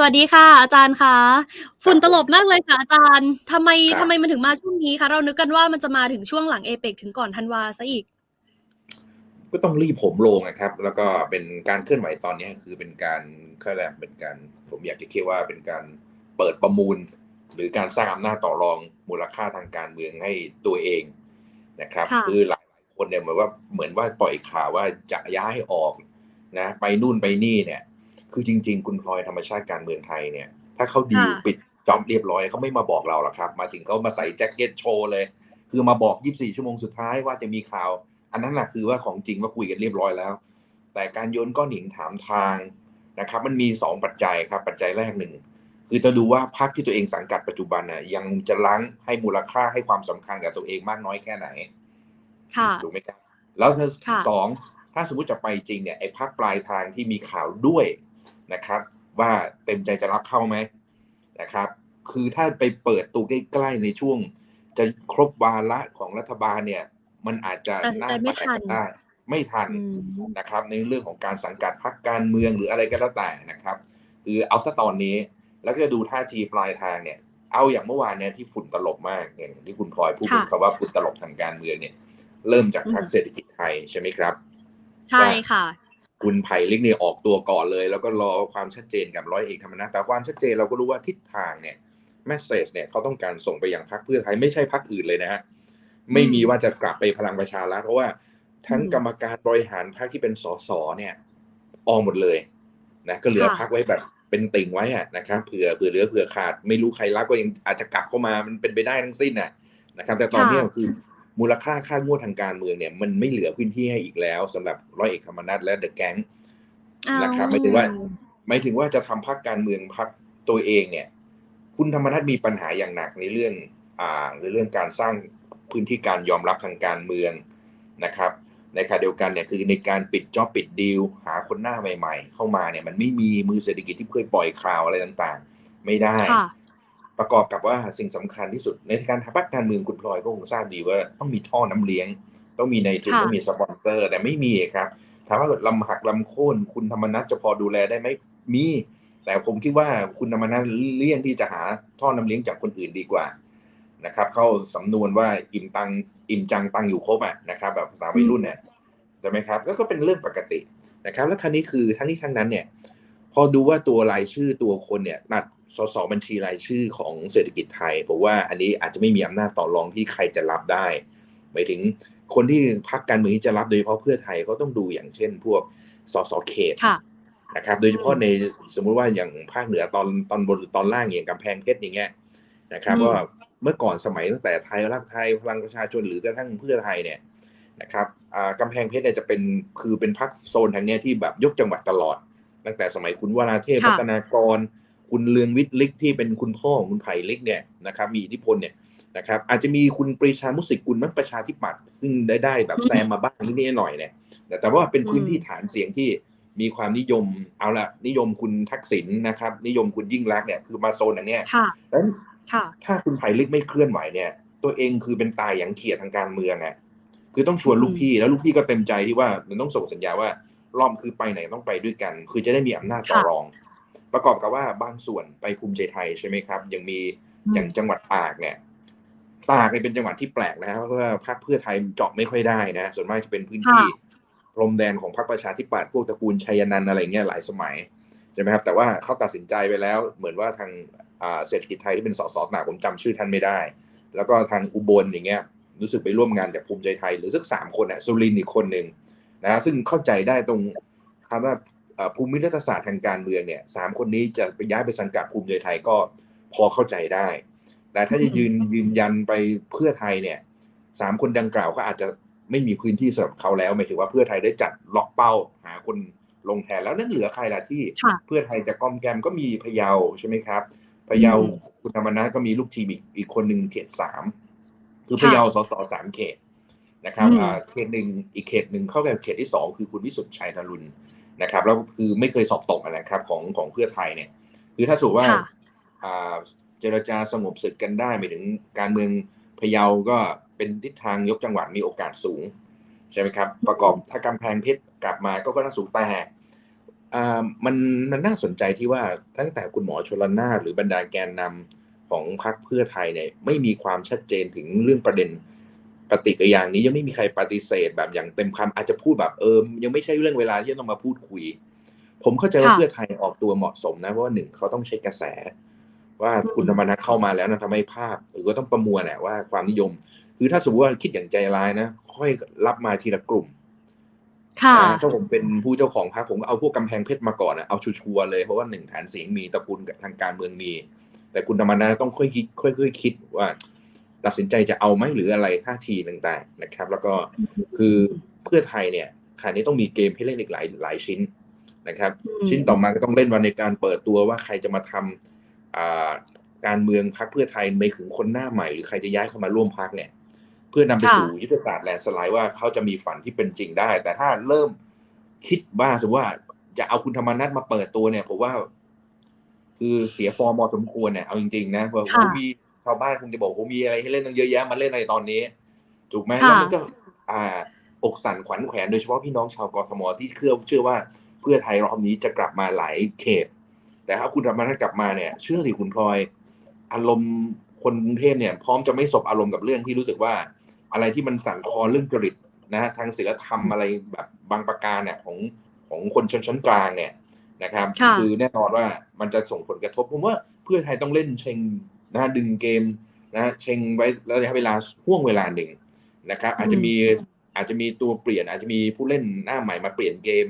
สวัสดีค่ะ อาจารย์คะฝุ่นตลบมากเลยค่ะ อาจารย์ทำไมครัทำบไมมันถึงมาช่วงนี้คะ เรานึกกันว่ามันจะมาถึงช่วงหลังเอเปกถึงก่อนธันวาเสียอีก ก็ต้องรีบผมลงนะครับ แล้วก็เป็นการเคลื่อนไหวตอนนี้คือเป็นการเขาเรียกเป็นการผมอยากจะคิดว่าเป็นการเปิดประมูล หรือการสร้างอำนาจต่อรองมูลค่าทางการเมืองให้ตัวเองนะครับค่ะ คือหลายคนเนี่ยเหมือนว่าเหมือนว่าปล่อยข่าวว่าจะย้ายออกนะไปนู่นไปนี่เนี่ย คือจริง ๆ คุณพลอยธรรมชาติการเมืองไทยเนี่ย ถ้าเขาดีลค่ะปิดจ็อบเรียบร้อยเขาไม่มาบอกเราหรอกครับ มาถึงเขามาใส่แจ็คเก็ตโชว์เลย คือมาบอก 24 ชั่วโมงสุดท้ายว่าจะมีข่าว อันนั้นแหละคือว่าของจริงว่าคุยกันเรียบร้อยแล้ว แต่การโยนก้อนหินถามทางนะครับ มันมีสองปัจจัยครับ ปัจจัยแรกหนึ่งคือจะดูว่าพรรคที่ตัวเองสังกัดปัจจุบันน่ะยังจะล้างให้มูลค่าให้ความสำคัญกับตัวเองมากน้อยแค่ไหนค่ะถูกไหมครับแล้วถ้าค่ะสองถ้าสมมติจะไปจริงเนี่ยไอ้พักปลายทางที่มีข่าวด้วย นะครับ ว่าเต็มใจจะรับเข้าไหมนะครับ คือถ้าไปเปิดตัวใกล้ๆในช่วง จะครบวาระของรัฐบาลเนี่ย มันอาจจะตัดสินน่าใจไม่แปลทันกได้ไม่ทันอืมนะครับ ในเรื่องของการสังกัดพรรคการเมืองหรืออะไรก็แล้วแต่นะครับ คือเอาซะตอนนี้แล้วก็จะดูท่าทีปลายทางเนี่ย เอาอย่างเมื่อวานเนี่ยที่ฝุ่นตลบมากอย่างที่คุณพลอยพูดค่ะคำว่าฝุ่นตลบทางการเมืองเนี่ย เริ่มจากพรรคอืมเศรษฐกิจไทยใช่ไหมครับ ใช่ค่ะ คุณไผ่ลิกเนี่ยออกตัวก่อนเลย แล้วก็รอความชัดเจนกับร้อยเอกธรรมนัฐแต่ความชัดเจนเราก็รู้ว่าทิศทางเนี่ยแมสเซจเนี่ยเขาต้องการส่งไปยังพรรคเพื่อไทยไม่ใช่พรรคอื่นเลยนะฮะไม่มีว่าจะกลับไปพลังประชารัฐเพราะว่าทั้งกรรมการบริหารพรรคที่เป็นสสเนี่ยออกหมดเลยนะก็เหลือพรรคไว้แบบเป็นติ่งไว้อะนะครับเผื่อเผื่อเหลือเผื่อขาด ไม่รู้ใครรับก็ยังอาจจะกลับเข้ามามันเป็นไปได้ทั้งสิ้นน่ะนะครับ แต่ตอนนี้คือ มูลค่าค่างวดทางการเมืองเนี่ยมันไม่เหลือพื้นที่ให้อีกแล้วสำหรับร้อยเอกธรรมนัฐและเดอะแก๊งนะครับหมายถึงว่าหมายถึงว่าจะทำพรรคการเมืองพรรคตัวเองเนี่ย คุณธรรมนัฐมีปัญหาอย่างหนักในเรื่องอ่าในเรื่องการสร้างพื้นที่การยอมรับทางการเมืองนะครับ ในขณะเดียวกันเนี่ยคือในการปิดจ็อบปิดดีลหาคนหน้าใหม่ ๆ เข้ามาเนี่ยมันไม่มีมือเศรษฐกิจที่เคยปล่อยข่าวอะไรต่างๆ ไม่ได้ค่ะ ประกอบกับว่าสิ่งสำคัญที่สุดในการทำพรรคการเมืองคุณพลอยก็คงทราบดีว่าต้องมีท่อน้ำเลี้ยง ต้องมีในทุนค่ะต้องมีสปอนเซอร์ แต่ไม่มีครับถามว่าลำหักลำโค่นคุณธรรมนัฐจะพอดูแลได้ไหมมี แต่ผมคิดว่าคุณธรรมนัฐเลี่ยงที่จะหาท่อน้ำเลี้ยงจากคนอื่นดีกว่านะครับ เข้าสำนวนว่าอิ่มตังอิ่มจังตังอยู่ครบอะนะครับ แบบภาษาวัยรุ่นเนี่ยใช่ไหมครับก็ก็เป็นเรื่องปกตินะครับ แล้วครั้นี้คือทั้งนี้ทั้งนั้นเนี่ยพ อดูว่าตัวรายชื่อตัวคนเนี่ยตัดสสบัญชีรายชื่อของเศรษฐกิจไทยผมว่าอันนี้อาจจะไม่มีอำนาจต่อรองที่ใครจะรับได้หมายถึงคนที่พักการเมืองที่จะรับโดยเฉพาะเพื่อไทยก็ต้องดูอย่างเช่น พวกสสเขตค่ะนะครับ โดยเฉพาะในสมมุติว่าอย่างภาคเหนือตอนตอนบนหรือตอนล่างอย่างกำแพงเพชรอย่างเงี้ยนะครับอืมว่าเมื่อก่อนสมัยตั้งแต่ไทยรักไทยพลังประชาชนหรือกระทั่งเพื่อไทยเนี่ยนะครับอ่ากำแพงเพชรเนี่ยจะเป็นคือเป็นพักโซนทางเนี้ยที่แบบยกจังหวัดตลอด ตั้งแต่สมัยคุณวราเทพค่ะพัฒนากร คุณเลืองวิทย์ลิกที่เป็นคุณพ่อของคุณไผ่ลิกเนี่ยนะครับมีอิทธิพลเนี่ยนะครับอาจจะมีคุณปรีชามุสิกกุลนักประชาธิปัตย์ซึ่งได้ได้แบบแซมมาบ้างนิดๆหน่อยๆเนี่ยแต่แต่ว่าเป็นพื้นที่ฐานเสียงที่มีความนิยมเอาละนิยมคุณทักษิณนะครับ นิยมคุณยิ่งรักษณ์เนี่ยคือมาโซนอันเนี้ยค่ะแล้วค่ะถ้าคุณไผ่ลิกไม่เคลื่อนไหวเนี่ย ตัวเองคือเป็นตายอย่างเขียดทางการเมืองอะคือต้องชวนลูกพี่แล้วลูกพี่ก็เต็มใจที่ว่ามันต้องส่งสัญญาว่า รอบคือไปไหนต้องไปด้วยกัน คือจะได้มีอำนาจต่อค่ะรอง ประกอบกับว่าบางส่วนไปภูมิใจไทยใช่ไหมครับ ยังมีอย่างจังหวัดตากเนี่ยตากเนี่ยเป็นจังหวัดที่แปลกนะเพราะว่าพรรคเพื่อไทยเจาะไม่ค่อยได้นะ ส่วนมากจะเป็นพื้นที่พรมแดนของพรรคประชาธิปัตย์พวกตระกูลชัยนันท์อะไรเงี้ยหลายสมัยใช่ไหมครับ แต่ว่าเขาตัดสินใจไปแล้ว เหมือนว่าทางอ่าเศรษฐกิจไทยที่เป็นสสตากผมจำชื่อท่านไม่ได้ แล้วก็ทางอุบลอย่างเงี้ยรู้สึกไปร่วมงานจากภูมิใจไทยหรือสักสามคนอะสุรินทร์อีกคนหนึ่ง นะซึ่งเข้าใจได้ตรงคำว่าเอ่อภูมิรัฐศาสตร์ทางการเมืองเนี่ยสามคนนี้จะไปย้ายไปสังกัดภูมิใจไทยก็พอเข้าใจได้ แต่ถ้าจะยืนยืนยันไปเพื่อไทยเนี่ยสามคนดังกล่าวก็อาจจะไม่มีพื้นที่สำหรับเขาแล้วหมายถึงว่าเพื่อไทยได้จัดล็อกเป้าหาคนลงแทนแล้วนั่นเหลือใครล่ะที่ค่ะเพื่อไทยจะก้อมแกมก็มีพะเยาใช่ไหมครับพะเยาอืมคุณธรรมนัฐก็มีลูกทีมอีกอีกคนหนึ่งเขตสามคือค่ะพะเยาสสสามเขต นะครับอืมอ่าเขตหนึ่งอีกเขตหนึ่งเข้ากับเขตที่สองคือคุณวิสุทธิ์ชัยนรุนนะครับแล้วคือไม่เคยสอบตกอะนะครับของของเพื่อไทยเนี่ย คือถ้าสมมติว่าค่ะอ่าเจรจาสงบศึกกันได้หมายถึงการเมืองพะเยาก็เป็นทิศทางยกจังหวัดมีโอกาสสูงใช่ไหมครับ ประกอบถ้ากำแพงเพชรกลับมาก็ก็น่าสูงแต่อ่ามันมันน่าสนใจที่ว่าตั้งแต่คุณหมอชลนานหรือบรรดาแกนนำของพรรคเพื่อไทยเนี่ยไม่มีความชัดเจนถึงเรื่องประเด็น ปฏิกิริยานี้ยังไม่มีใครปฏิเสธแบบอย่างเต็มคำอาจจะพูดแบบเออยังไม่ใช่เรื่องเวลาที่จะต้องมาพูดคุย ผมเข้าใจว่าค่ะเพื่อไทยออกตัวเหมาะสมนะเพราะว่าหนึ่งเขาต้องใช้กระแส ว่าอืมคุณธรรมนัฐเข้ามาแล้วนะทำให้ภาพ หรือก็ต้องประมวลแหละว่าความนิยม คือถ้าสมมติว่าคิดอย่างใจร้ายนะ ค่อยรับมาทีละกลุ่มค่ะอ่าถ้าผมเป็นผู้เจ้าของพรรคผมก็เอาพวกกำแพงเพชรมาก่อนนะเอาชัวร์ๆเลยเพราะว่าหนึ่งฐานเสียงมีตระกูลทางการเมืองมี แต่คุณธรรมนัฐต้องค่อยคิดค่อยๆคิดว่า ตัดสินใจจะเอาไหมหรืออะไรท่าทีต่างๆนะครับ แล้วก็คือเพื่อไทยเนี่ยคราวนี้ต้องมีเกมให้เล่นอีกหลายหลายชิ้นนะครับอืมชิ้นต่อมาก็ต้องเล่นวันในการเปิดตัวว่าใครจะมาทำอ่าการเมืองพรรคเพื่อไทยไม่ถึงคนหน้าใหม่ หรือใครจะย้ายเข้ามาร่วมพรรคเนี่ย เพื่อนำไปค่ะสู่ยุทธศาสตร์แลนด์สไลด์ว่าเขาจะมีฝันที่เป็นจริงได้ แต่ถ้าเริ่มคิดว่าสมมติว่าจะเอาคุณธรรมนัฐมาเปิดตัวเนี่ยผมว่า คือเสียฟอร์มพอสมควรเนี่ยเอาจริงๆนะเพราะค่ะว่ามีชาวบ้านคงจะบอกว่ามีอะไรให้เล่นตั้งเยอะแยะมาเล่นในตอนนี้ถูกไหมค่ะแล้วมันก็อ่าอกสั่นขวัญแขวนโดยเฉพาะพี่น้องชาวกรทมที่เชื่อเชื่อว่าเพื่อไทยรอบนี้จะกลับมาหลายเขต แต่ถ้าคุณธรรมนัฐกลับมาเนี่ย เชื่อสิคุณพลอย อารมณ์คนกรุงเทพเนี่ย พร้อมจะไม่สบอารมณ์กับเรื่องที่รู้สึกว่า อะไรที่มันสั่นคลอนเรื่องจริตนะฮะทางศีลธรรมอะไรแบบบางประการเนี่ยของของคนชนชั้นกลางเนี่ยนะครับค่ะอแน่นอนว่ามันจะส่งผลกระทบผมว่าเพื่อไทยต้องเล่นเชง นะฮะดึงเกมนะฮะเชงไว้ระยะเวลาห่วงเวลาหนึ่งนะครับ อาจจะมีอาจจะมีตัวเปลี่ยน อาจจะมีผู้เล่นหน้าใหม่มาเปลี่ยนเกม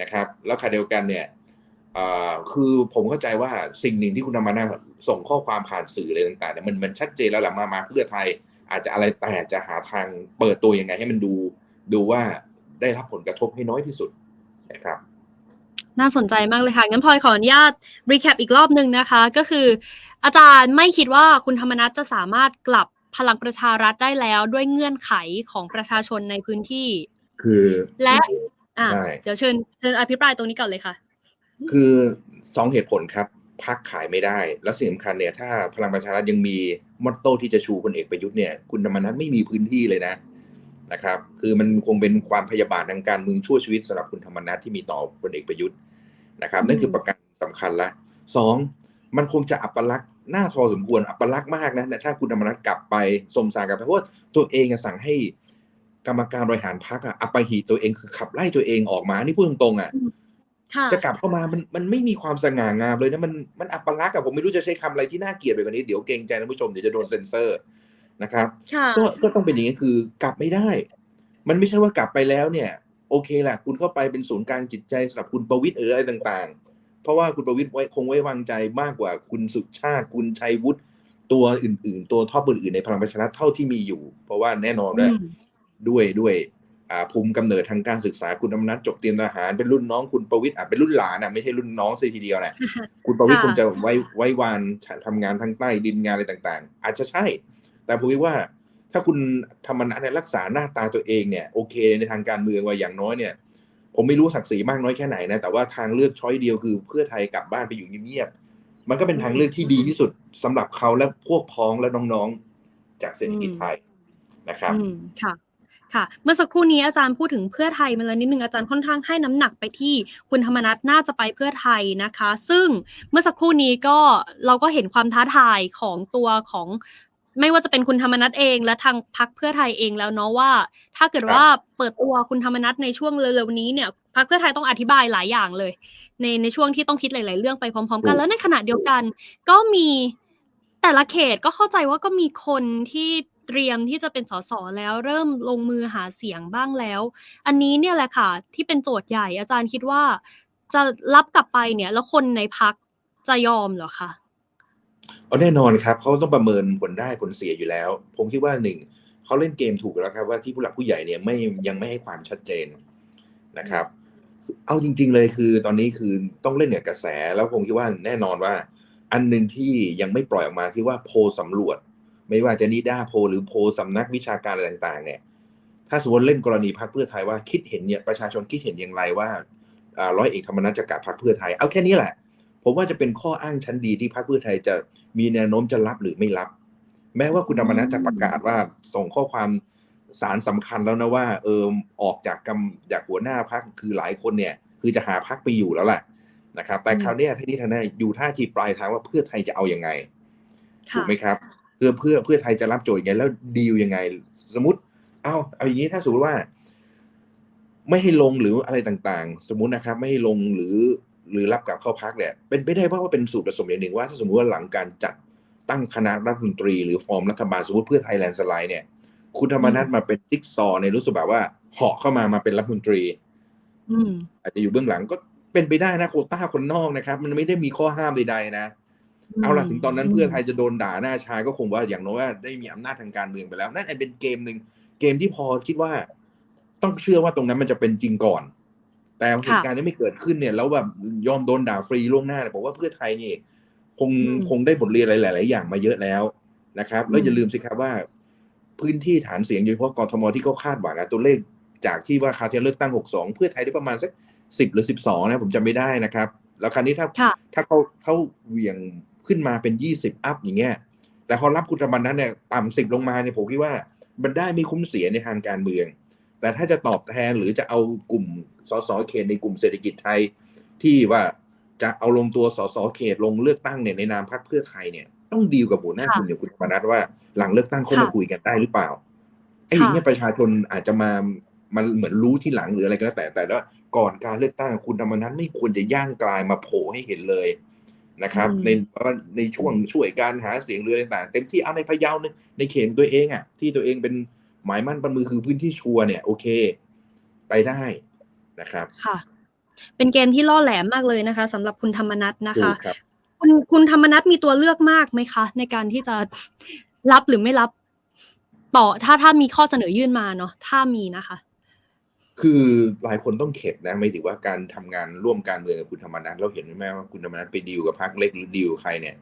นะครับ แล้วขณะเดียวกันเนี่ยอ่าคือผมเข้าใจว่าสิ่งหนึ่งที่คุณธรรมนัฐส่งข้อความผ่านสื่ออะไรต่างๆเนี่ยมันมันชัดเจนแล้วแหละมามาเพื่อไทย อาจจะอะไรแต่จะหาทางเปิดตัวยังไงให้มันดู ดูว่าได้รับผลกระทบให้น้อยที่สุดนะครับ น่าสนใจมากเลยค่ะ งั้นพลอยขออนุญาตรีแคปอีกรอบหนึ่งนะคะ ก็คือ อาจารย์ไม่คิดว่าคุณธรรมนัฐจะสามารถกลับพลังประชารัฐได้แล้วด้วยเงื่อนไขของประชาชนในพื้นที่ คือและอะใช่เดี๋ยวเชิญเชิญอภิปรายตรงนี้ก่อนเลยค่ะ คือสองเหตุผลครับพักขายไม่ได้ แล้วสิ่งสำคัญเนี่ยถ้าพลังประชารัฐยังมีมอตโต้ที่จะชูพลเอกประยุทธ์เนี่ย คุณธรรมนัฐไม่มีพื้นที่เลยนะ นะครับ คือมันคงเป็นความพยาบาททางการเมืองชั่วชีวิตสำหรับคุณธรรมนัฐที่มีต่อพลเอกประยุทธ์นะครับนั่นคือประการสำคัญละสองมันคงจะอัปลักษณ์หน้าทอสมควรอัปลักษณ์มากนะถ้าคุณธรรมนัฐกลับไปสมสารกลับไปเพราะว่าตัวเองอะสั่งให้กรรมการบริหารพรรคอะอัปหิตัวเองคือขับไล่ตัวเองออกมานี่พูดตรงๆอะค่ะจะกลับเข้ามามันมันไม่มีความสง่างามเลยนะมันมันอัปลักษณ์อะผมไม่รู้จะใช้คำอะไรที่น่าเกลียดไปกว่านี้เดี๋ยวเกรงใจท่านผู้ชมเดี๋ยวจะโดนเซ็นเซอร์ นะครับค่ะก็ก็ต้องเป็นอย่างนี้คือกลับไม่ได้ มันไม่ใช่ว่ากลับไปแล้วเนี่ย โอเคแหละคุณเข้าไปเป็นศูนย์กลางจิตใจสำหรับคุณประวิตรเอออะไรต่าง ๆ เพราะว่าคุณประวิตรไว้คงไว้วางใจมากกว่าคุณสุชาติคุณชัยวุฒิตัวอื่น ๆ ตัวท็อปอื่นๆในพลังประชารัฐเท่าที่มีอยู่ เพราะว่าแน่นอนด้วยอืมด้วยด้วยอ่าภูมิกำเนิดทางการศึกษาคุณอำนาจจบเตรียมทหารเป็นรุ่นน้องคุณประวิตรอะเป็นรุ่นหลานอะไม่ใช่รุ่นน้องซะทีเดียวแหละคุณประวิตรค่ะคงจะไว้ไว้วานทำงานทางใต้ดินงานอะไรต่าง ๆ อาจจะใช่ แต่ผมคิดว่า ถ้าคุณธรรมนัฐเนี่ยรักษาหน้าตาตัวเองเนี่ยโอเคในทางการเมืองว่าอย่างน้อยเนี่ยผมไม่รู้ศักดิ์ศรีมากน้อยแค่ไหนนะแต่ว่าทางเลือกช้อยเดียวคือเพื่อไทยกลับบ้านไปอยู่เงียบๆมันก็เป็นทางเลือกที่ดีที่สุดสำหรับเขาและพวกพ้องและน้องๆ จากเศรษฐกิจไทยนะครับอืมค่ะค่ะเมื่อสักครู่นี้อาจารย์พูดถึงเพื่อไทยมาแล้วนิดนึงอาจารย์ค่อนข้างให้น้ำหนักไปที่คุณธรรมนัฐน่าจะไปเพื่อไทยนะคะ ซึ่งเมื่อสักครู่นี้ก็เราก็เห็นความท้าทายของตัวของ ไม่ว่าจะเป็นคุณธรรมนัฐเองและทางพักเพื่อไทยเองแล้วเนาะว่า ถ้าเกิดว่าเปิดตัวคุณธรรมนัฐในช่วงเร็วๆนี้เนี่ยพักเพื่อไทยต้องอธิบายหลายอย่างเลย ในในช่วงที่ต้องคิดหลาย ๆ เรื่องไปพร้อม ๆ กันถูกแล้วในขณะเดียวกัน ก็มีแต่ละเขตก็เข้าใจว่าก็มีคนที่เตรียมที่จะเป็นสสแล้วเริ่มลงมือหาเสียงบ้างแล้ว อันนี้เนี่ยแหละค่ะ ที่เป็นโจทย์ใหญ่อาจารย์คิดว่า จะรับกลับไปเนี่ย แล้วคนในพักจะยอมเหรอคะ เอาแน่นอนครับเขาต้องประเมินผลได้ผลเสียอยู่แล้ว ผมคิดว่าหนึ่งเขาเล่นเกมถูกแล้วครับว่าที่ผู้หลักผู้ใหญ่เนี่ยไม่ยังไม่ให้ความชัดเจนนะครับ เอาจริง ๆ เลยคือตอนนี้คือต้องเล่นเนี่ยกระแสแล้วผมคิดว่าแน่นอนว่า อันหนึ่งที่ยังไม่ปล่อยออกมาคือว่าโพลสำรวจ ไม่ว่าจะนิด้าโพหรือโพลสำนักวิชาการอะไรต่างๆ เนี่ย ถ้าสมมติเล่นกรณีพรรคเพื่อไทยว่าคิดเห็นเนี่ยประชาชนคิดเห็นอย่างไรว่าอ่าร้อยเอกธรรมนัฐจะกลับพรรคเพื่อไทยเอาแค่นี้แหละ ผมว่าจะเป็นข้ออ้างชั้นดีที่พรรคเพื่อไทยจะมีแนวโน้มจะรับหรือไม่รับ แม้ว่าคุณธรรมนัฐจะประกาศว่าส่งข้อความสารสำคัญแล้วนะว่า เออออกจากกำจากหัวหน้าพรรคคือหลายคนเนี่ย คือจะหาพักไปอยู่แล้วแหละนะครับ แต่อืมคราวเนี้ยที่นี่ทางนั้นอยู่ท่าทีปลายทางว่าเพื่อไทยจะเอาอยัางไงถูค่ะกไหมครับเพื่อเพื่อเพื่อไทยจะรับโจทย์ยังไง แล้วดีลยังไง สมมติ เอาเอาอย่างนี้ถ้าสมมติว่า ไม่ให้ลงหรืออะไรต่างๆ สมมุตินะครับ ไม่ให้ลงหรือ หรือรับกลับเข้าพักเนี่ยเป็นไปได้เพราะว่าเป็นสูตรผสมอย่างหนึ่งว่าถ้าสมมติว่าหลังการจัดตั้งคณะรัฐมนตรีหรือฟอร์มรัฐบาลสมมติเพื่อไทยแลนด์สไลด์เนี่ยคุณธรรมนัฐมาเป็นจิ๊กซอว์ในรู้สึกแบบว่าเหาะเข้ามามาเป็นรัฐมนตรีอืมอาจจะอยู่เบื้องหลังก็เป็นไปได้นะโควต้าคนนอกนะครับ มันไม่ได้มีข้อห้ามใดๆนะ เอาล่ะถึงตอนนั้นเพื่อไทยจะโดนด่าหน้าชายก็คงว่าอย่างน้อยว่าได้มีอำนาจทางการเมืองไปแล้ว นั่นเป็นเกมหนึ่งเกมที่พอคิดว่า ต้องเชื่อว่าตรงนั้นมันจะเป็นจริงก่อน แต่เหตุการณ์ที่ไม่เกิดขึ้นเนี่ยแล้วแบบยอมโดนด่าฟรีล่วงหน้าเนี่ยผมว่าเพื่อไทยนี่คงอืมคงได้บทเรียนอะไรหลาย ๆ อย่างมาเยอะแล้วนะครับ แล้วอืมอย่าลืมสิครับว่า พื้นที่ฐานเสียงโดยเฉพาะกทมที่เขาคาดหวังอะตัวเลขจากที่ว่าคราวที่แล้วเลือกตั้ง 62 เพื่อไทยได้ประมาณสัก 10 หรือ 12 นะผมจำไม่ได้นะครับ แล้วคราวนี้ถ้าค่ะถ้าเขาเขาเหวี่ยงขึ้นมาเป็น 20 อัพอย่างเงี้ยแต่พอรับคุณธรรมนัฐเนี่ยต่ำสิบลงมาเนี่ยผมคิดว่ามันได้ไม่คุ้มเสียในทางการเมือง แต่ถ้าจะตอบแทนหรือจะเอากลุ่มสสเขตในกลุ่มเศรษฐกิจไทย ที่ว่าจะเอาลงตัวสสเขตลงเลือกตั้งเนี่ยในนามพรรคเพื่อไทยเนี่ยต้องดีลกับหัวหน้าค่ะคุณอย่างคุณธรรมนัฐว่าหลังเลือกตั้งเขามาค่ะคุยกันได้หรือเปล่าไอ้อย่างเงี้ยประชาชนอาจจะมามันเหมือนรู้ที่หลังหรืออะไรก็แล้วแต่แต่ว่าก่อนการเลือกตั้งคุณธรรมนัฐไม่ควรจะย่างกลายมาโผล่ให้เห็นเลยนะครับอืมในในช่วงช่วยการหาเสียงหรืออะไรต่างๆเต็มที่เอาในพะเยาในในเขตตัวเองอะที่ตัวเองเป็น หมายมั่นประมือคือพื้นที่ชัวร์เนี่ยโอเค ไปได้นะครับ ค่ะ เป็นเกมที่ล่อแหลมมากเลยนะคะสำหรับคุณธรรมนัทนะถูคะกครับคุณคุณธรรมนัทมีตัวเลือกมากไหมคะ ในการที่จะรับหรือไม่รับ ต่อถ้าถ้ามีข้อเสนอยื่นมาเนาะถ้ามีนะคะ คือหลายคนต้องเข็ดนะไม่ถือว่าการทำงานร่วมการเมืองกับคุณธรรมนัฐเราเห็นไหมว่าคุณธรรมนัฐไปดีลกับพรรคเล็กหรือดีลกับใครเนี่ย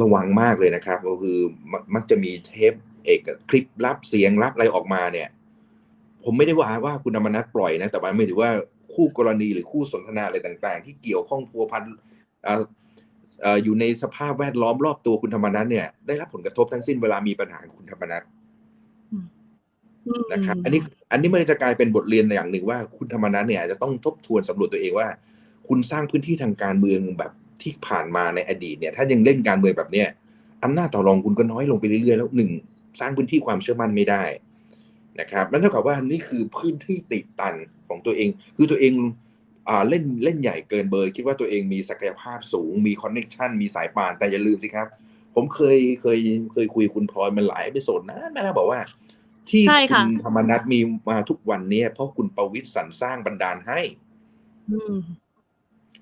ระวังมากเลยนะครับ ก็คือมมักจะมีเทป เอกคลิปลับเสียงลับอะไรออกมาเนี่ย ผมไม่ได้ว่าว่าคุณธรรมนัฐปล่อยนะ แต่ว่าไม่ถือว่าคู่กรณีหรือคู่สนทนาอะไรต่าง ๆ ที่เกี่ยวข้องพัวพันเอ่อเอ่ออยู่ในสภาพแวดล้อมรอบตัวคุณธรรมนัฐเนี่ย ได้รับผลกระทบทั้งสิ้นเวลามีปัญหากับคุณธรรมนัฐอืมนะครับอันนี้อันนี้มันจะกลายเป็นบทเรียนอย่างหนึ่งว่าคุณธรรมนัฐเนี่ยอาจจะต้องทบทวนสำรวจตัวเองว่า คุณสร้างพื้นที่ทางการเมืองแบบที่ผ่านมาในอดีตเนี่ย ถ้ายังเล่นการเมืองแบบเนี้ยอำนาจต่อรองคุณก็น้อยลงไปเรื่อยๆแล้วหนึ่ง สร้างพื้นที่ความเชื่อมั่นไม่ได้นะครับนั่นเท่ากับว่านี่คือพื้นที่ติดตันของตัวเอง คือตัวเองอ่าเล่นเล่นใหญ่เกินเบอร์ คิดว่าตัวเองมีศักยภาพสูง มีคอนเนคชันมีสายปานแต่อย่าลืมสิครับ ผมเคยเคยเคยคุยคุณพลอยมันหลายเอพิโซดนะแม่นะบอกว่า ที่ใช่คุค่ะณธรรมนัฐมีมาทุกวันเนี้เพราะคุณประวิตรสรรสร้างบันดาลให้อืม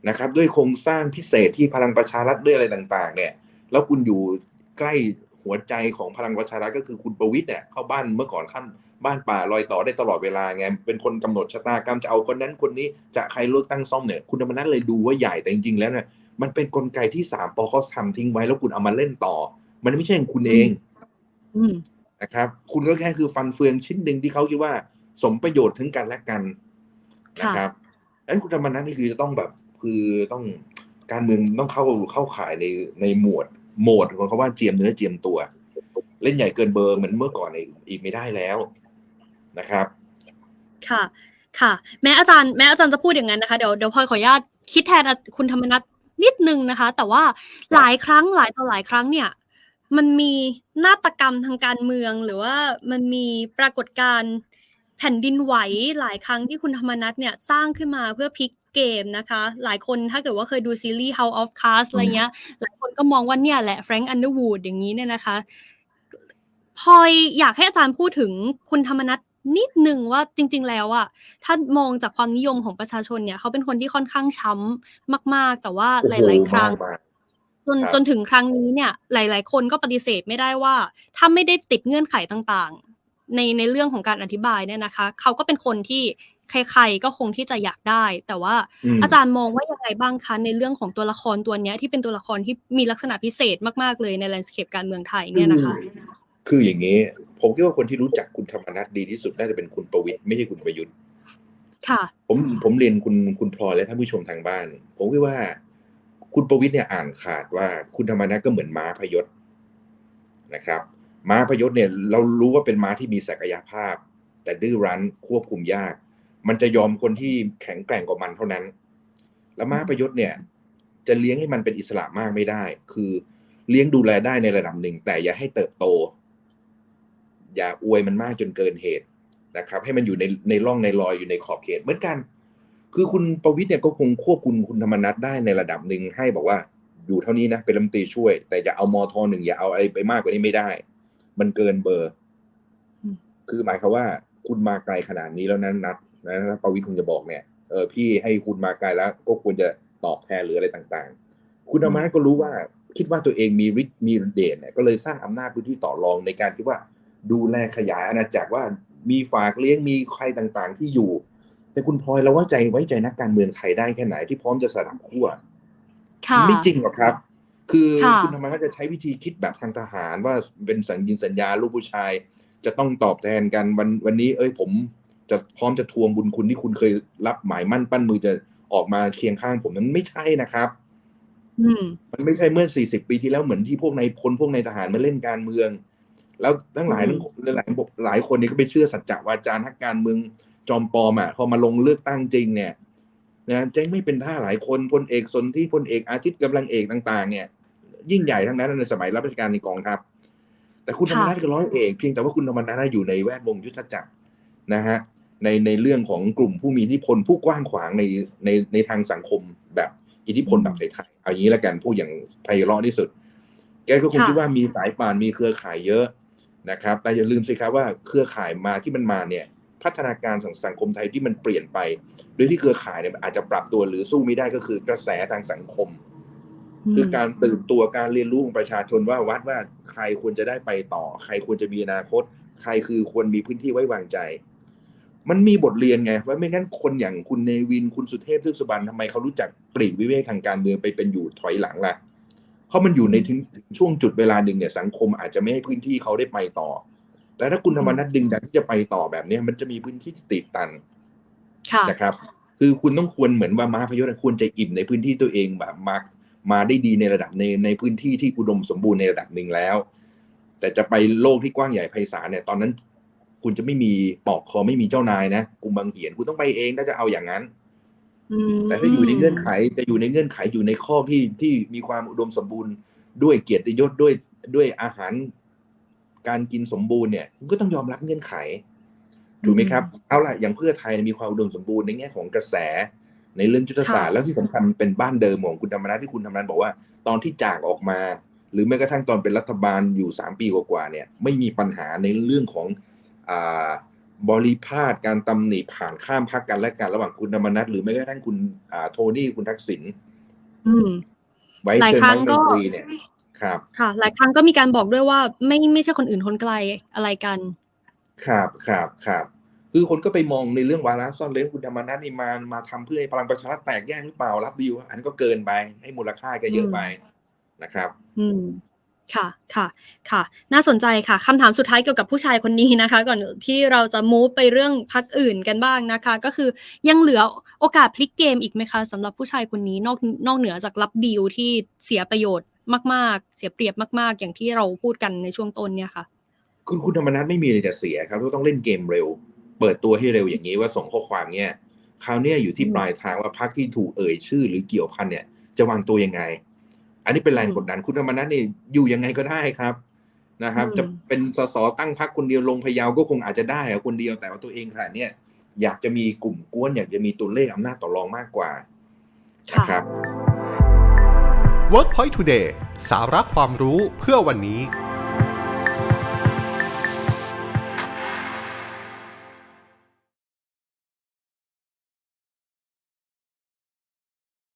นะครับ ด้วยโครงสร้างพิเศษที่พลังประชารัฐด้วยอะไรต่าง ๆ เนี่ย แล้วคุณอยู่ใกล้ หัวใจของพลังประชารัฐก็คือคุณประวิตรเนี่ยเข้าบ้านเมื่อก่อนขั้นบ้านป่าลอยต่อได้ตลอดเวลาไงเป็นคนกำหนดชะตากรรมจะเอาคนนั้นคนนี้จะใครเลือกตั้งซ่อมเนี่ยคุณธรรมนัฐเลยดูว่าใหญ่แต่จริงๆ แล้วเนี่ยมันเป็นกลไกที่สามปอเขาทำทิ้งไว้แล้วคุณเอามาเล่นต่อ มันไม่ใช่ของคุณเองอืมนะครับ คุณก็แค่คือฟันเฟืองชิ้นหนึ่งที่เขาคิดว่า สมประโยชน์ถึงกันและกันนะครับดังนั้นคุณธรรมนัฐนี่คือจะต้องแบบคือต้องการเมืองต้องเข้าเข้าข่ายในในหมวด โหมดของเขาว่าเจียมเนื้อเจียมตัว เล่นใหญ่เกินเบอร์เหมือนเมื่อก่อนอีกอีกไม่ได้แล้วนะครับ ค่ะค่ะ แม้อาจารย์แม้อาจารย์จะพูดอย่างนั้นนะคะเดี๋ยวเดี๋ยวพลอยขออนุญาตคิดแทนคุณธรรมนัทนิดนึงนะคะ แต่ว่าหลายครั้งหลายต่อหลายครั้งเนี่ย มันมีนาฏกรรมทางการเมือง หรือว่ามันมีปรากฏการณ์แผ่นดินไหวหลายครั้งที่คุณธรรมนัทเนี่ยสร้างขึ้นมาเพื่อพลิก เกมนะคะ หลายคนถ้าเกิดว่าเคยดูซีรีส์ House of Cards อะไรเงี้ย หลายคนก็มองว่าเนี่ยแหละแฟรงก์อันเดอร์วูดอย่างนี้เนี่ยนะคะพลอยอยากให้อาจารย์พูดถึงคุณธรรมนัทนิดนึงว่าจริง ๆ แล้วอะถ้ามองจากความนิยมของประชาชนเนี่ย เขาเป็นคนที่ค่อนข้างช้ำมาก ๆ แต่ว่าโอ้หโหลาย ๆ ครั้งมากจนครับจนถึงครั้งนี้เนี่ย หลาย ๆ คนก็ปฏิเสธไม่ได้ว่า ถ้าไม่ได้ติดเงื่อนไขต่างๆ ในในเรื่องของการอธิบายเนี่ยนะคะ เขาก็เป็นคนที่ ใครๆก็คงที่จะอยากได้ แต่ว่ามอาจารย์มองว่ายังไงบ้างคะในเรื่องของตัวละครตัวเนี้ยที่เป็นตัวละครที่มีลักษณะพิเศษมากๆเลยในแลนด์สเคปการเมืองไทยเนี่ยนะคะ คืออย่างนี้ ผมคิดว่าคนที่รู้จักคุณธรรมนัฐดีที่สุดน่าจะเป็นคุณประวิตรไม่ใช่คุณประยุทธ์ค่ะผมผมเรียนคุณคุณพลอยและท่านผู้ชมทางบ้าน ผมคิดว่า คุณประวิตรเนี่ยอ่านขาดว่าคุณธรรมนัฐก็เหมือนม้าพยศนะครับ ม้าพยศเนี่ยเรารู้ว่าเป็นม้าที่มีศักยภาพ แต่ดื้อรั้นควบคุมยาก มันจะยอมคนที่แข็งแกร่งกว่ามันเท่านั้น แล้วม้าประยุทธ์เนี่ย จะเลี้ยงให้มันเป็นอิสระมากไม่ได้ คือเลี้ยงดูแลได้ในระดับหนึ่ง แต่อย่าให้เติบโต อย่าอวยมันมากจนเกินเหตุนะครับ ให้มันอยู่ในในร่องในรอยอยู่ในขอบเขตเหมือนกัน คือคุณประวิตรเนี่ยก็คงควบคุมคุณธรรมนัฐได้ในระดับหนึ่งให้บอกว่าอยู่เท่านี้นะเป็นรัฐมนตรีช่วย แต่จะเอามทหนึ่งอย่าเอาอะไรไปมากกว่านี้ไม่ได้ มันเกินเบอร์อืมคือหมายความว่า คุณมาไกลขนาดนี้แล้วนั้นนัด นะประวิตรคงจะบอกเนี่ยเออพี่ให้คุณมาไกลแล้ว ก็ควรจะตอบแทนหรืออะไรต่างๆ คุณธรรมนัฐก็รู้ว่าคิดว่าตัวเองมีฤทธิ์มีเดชเนี่ยก็เลยสร้างอำนาจพื้นที่ต่อรองในการที่ว่าดูแลขยายอาณาจักรว่ามีฝากเลี้ยงมีใครต่างๆ ที่อยู่ แต่คุณพลอยเราว่าใจไว้ใจนักการเมืองไทยได้แค่ไหนที่พร้อมจะสลับขั้วค่ะไม่จริงหรอกครับ คือค่ะคุณธรรมนัฐจะใช้วิธีคิดแบบทางทหารว่าเป็นสัญญินสัญญาลูกผู้ชาย จะต้องตอบแทนกันวันวันนี้ เอ้ยผม จะพร้อมจะทวงบุญคุณที่คุณเคยรับหมายมั่นปั้นมือจะออกมาเคียงข้างผมมันไม่ใช่นะครับอืมมันไม่ใช่เมื่อ40ปีที่แล้วเหมือนที่พวกในายพลพวกในายทหารมาเล่นการเมือง แล้วทั้งหลายอืทั้มงหลายหลายคนเนี่ยก็ไปเชื่อสัจจะวาจานักการเมืองจอมปลอมอะพอมาลงเลือกตั้งจริงเนี่ยนะเจ๊งไม่เป็นท่าหลายคนพลเอกสนที่พลเอกอาทิตย์กำลังเอกต่าง ๆ เนี่ย ยิ่งใหญ่ทั้งนั้นในสมัยรับราชการในกองทัพแต่คุณธรรมนัฐก็ร้อยเอกเพียงแต่ว่าคุณธรรมนัฐอยู่ในแวดวงยุทธจักรนะฮะ ในในเรื่องของกลุ่มผู้มีอิทธิพลผู้กว้างขวางในในในทางสังคมแบบอิทธิพลแบบไทยๆเอาอย่างนี้แล้วกันพูดอย่างไพเราะที่สุด แกก็คงค่ะคิดว่ามีสายป่านมีเครือข่ายเยอะนะครับ แต่อย่าลืมสิครับว่าเครือข่ายมาที่มันมาเนี่ยพัฒนาการของสังคมไทยที่มันเปลี่ยนไปโดยที่เครือข่ายเนี่ยมันอาจจะปรับตัวหรือสู้ไม่ได้ก็คือกระแสทางสังคม คือการตื่นตัวการเรียนรู้ของประชาชนว่าวัดว่าใครควรจะได้ไปต่อ ใครควรจะมีอนาคต ใครคือควรมีพื้นที่ไว้วางใจ มันมีบทเรียนไงว่าไม่งั้นคนอย่างคุณเนวินคุณสุเทพเทือกสุบรรณทำไมเขารู้จักปลีกวิเวกทางการเมืองไปเป็นอยู่ถอยหลังล่ะเพราะมันอยู่ในถึงช่วงจุดเวลาหนึ่งเนี่ยสังคมอาจจะไม่ให้พื้นที่เขาได้ไปต่อ แต่ถ้าคุณธรรมนัฐดึงดันที่จะไปต่อแบบเนี้ยมันจะมีพื้นที่ที่ติดตันค่ะนะครับ คือคุณต้องควรเหมือนว่าม้าพยศควรจะอิ่มในพื้นที่ตัวเองแบบมามาได้ดีในระดับในในพื้นที่ที่อุดมสมบูรณ์ในระดับหนึ่งแล้ว แต่จะไปโลกที่กว้างใหญ่ไพศาลเนี่ยตอนนั้น คุณจะไม่มีปอกคอไม่มีเจ้านายนะกุมบังเหียนคุณต้องไปเองถ้าจะเอาอย่างนั้นอืมแต่ถ้าอยู่ในเงื่อนไขจะอยู่ในเงื่อนไขอยู่ในข้อที่ที่มีความอุดมสมบูรณ์ด้วยเกียรติยศด้วยด้วยอาหารการกินสมบูรณ์เนี่ย คุณก็ต้องยอมรับเงื่อนไขถูกไหมครับเอาล่ะอย่างเพื่อไทยมีความอุดมสมบูรณ์ในแง่ของกระแส ในเรื่องยุทธศาสตร์แล้วที่สำคัญเป็นบ้านเดิมของคุณธรรมนัฐที่คุณธรรมนัฐบอกว่า ตอนที่จากออกมา หรือแม้กระทั่งตอนเป็นรัฐบาลอยู่สามปีกว่าๆเนี่ย ไม่มีปัญหาในเรื่องของอ่า บริพาทการตำหนิผ่านข้ามพรรคกันและกันระหว่างคุณธรรมนัฐหรือแม้กระทั่งคุณอ่าโทนี่คุณทักษิณอืมไว้หลายเชิญครั้รังฐมก็นตรีเนี่ยครับ ค่ะ หลายครั้งก็มีการบอกด้วยว่า ไม่ไม่ใช่คนอื่นคนไกลอะไรกัน ครับครับครับคือคนก็ไปมองในเรื่องวาระซ่อนเร้นคุณธรรมนัฐนี่มามาทำเพื่อให้พลังประชารัฐแตกแยกหรือเปล่ารับดีลอันนนก็เกินไปให้มูลค่าแกเยอะไปนะครับ อืม ค่ะค่ะค่ะ น่าสนใจค่ะคำถามสุดท้ายเกี่ยวกับผู้ชายคนนี้นะคะ ก่อนที่เราจะมูฟไปเรื่องพักอื่นกันบ้างนะคะ ก็คือยังเหลือโอกาสพลิกเกมอีกไหมคะสำหรับผู้ชายคนนี้นอกนอกเหนือจากรับดีลที่เสียประโยชน์มาก ๆ เสียเปรียบมาก ๆ อย่างที่เราพูดกันในช่วงต้นเนี่ยค่ะ คุณคุณธรรมนัฐไม่มีอะไรจะเสียครับก็ต้องเล่นเกมเร็ว เปิดตัวให้เร็วอย่างนี้ว่าส่งข้อความเนี่ยคราวนี้อยู่ที่ปลายทางว่าพรรคที่ถูกเอ่ยชื่อ หรือเกี่ยวพันเนี่ยจะวางตัวยังไง อันนี้เป็นแรงอืมกดดันคุณธรรมนัฐนี่อยู่ยังไงก็ได้ครับนะครับอืมจะเป็นสสตั้งพรรคคนเดียวลงพะเยาก็คงอาจจะได้อะคนเดียวแต่ว่าตัวเองขนาดเนี้ยอยากจะมีกลุ่มกวนอยากจะมีตัวเลขอำนาจต่อรองมากกว่าค่ะนะครับ WorkPoint Today สาระความรู้เพื่อวันนี้